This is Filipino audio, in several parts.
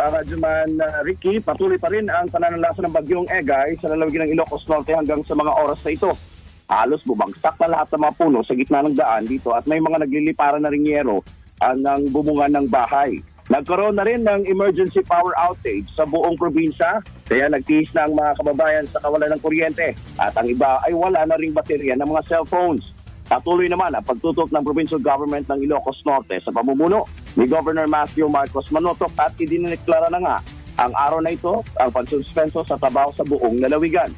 uh, Radyoman uh, Ricky, patuloy pa rin ang pananalasa ng bagyong Egay sa lalawigin ng Ilocos Norte hanggang sa mga oras na ito. Halos bumagsak na lahat ng mga puno sa gitna ng daan dito at may mga nagliliparan na ringyero uh, ng bumungan ng bahay. Nagkaroon na rin ng emergency power outage sa buong probinsya, kaya nagtiis na ang mga kababayan sa kawalan ng kuryente at ang iba ay wala na ring baterya ng mga cellphones. Patuloy naman ang pagtutok ng provincial government ng Ilocos Norte sa pamumuno ni Governor Matthew Marcos Manotok at idineklara na nga ang araw na ito ang pagsuspenso sa trabaho sa buong lalawigan.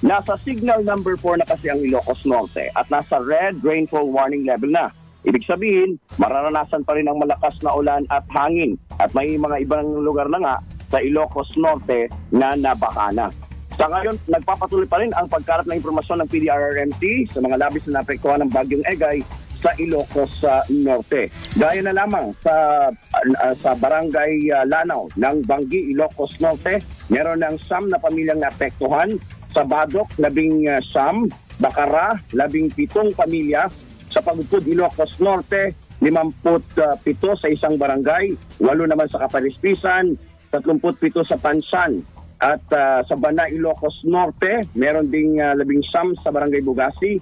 Nasa signal number 4 na kasi ang Ilocos Norte at nasa red rainfall warning level na. Ibig sabihin, mararanasan pa rin ang malakas na ulan at hangin at may mga ibang lugar na nga sa Ilocos Norte na nabaha na. Sa ngayon, nagpapatuloy pa rin ang pagkarap ng impormasyon ng PDRRMC sa mga labis na naapektuhan ng Bagyong Egay sa Ilocos uh, Norte. Gaya na lamang sa uh, sa barangay uh, Lanao ng Banggi, Ilocos Norte, meron ng SAM na pamilyang naapektuhan. Sa Badok, labing uh, SAM. Bakara, labing pitong pamilya. Sa Pagupod, Ilocos Norte, 57 sa isang barangay, walo naman sa Kapalispisan, 37 sa Pansan. At ah, sa Bana, Ilocos Norte, meron ding uh, labing sam sa Barangay Bugasi,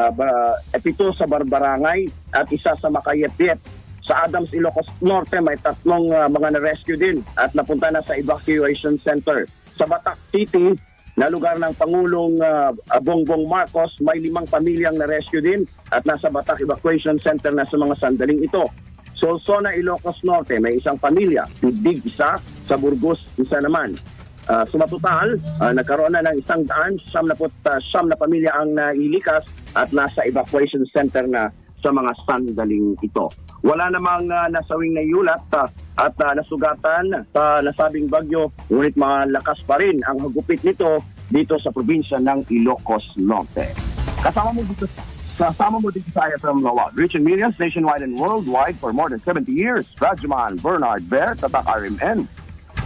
uh, ba, eh, pito sa Barbarangay at isa sa Makayetbet. Sa Adams, Ilocos Norte, may tatlong ah, mga na-rescue din at napunta na sa evacuation center. Sa Batak City, na lugar ng Pangulong ah, Bongbong Marcos, may limang pamilyang na-rescue din at nasa Batak Evacuation Center na sa mga sandaling ito. So, Sona, Ilocos Norte, may isang pamilya. Tidig isa, sa Burgos, isa naman. Uh, sumatotal, uh, nagkaroon na ng isang daan, siyam na, put, uh, siyam na pamilya ang nailikas at nasa evacuation center na sa mga sandaling ito. Wala namang uh, nasawing na yulat uh, at uh, nasugatan sa nasabing bagyo, ngunit malakas pa rin ang hagupit nito dito sa probinsya ng Ilocos Norte. Kasama mo dito Kasama mo dito sa IFM Lawag, reaching millions nationwide and worldwide for more than 70 years. Rajaman Bernard Bear, Tatak RMN.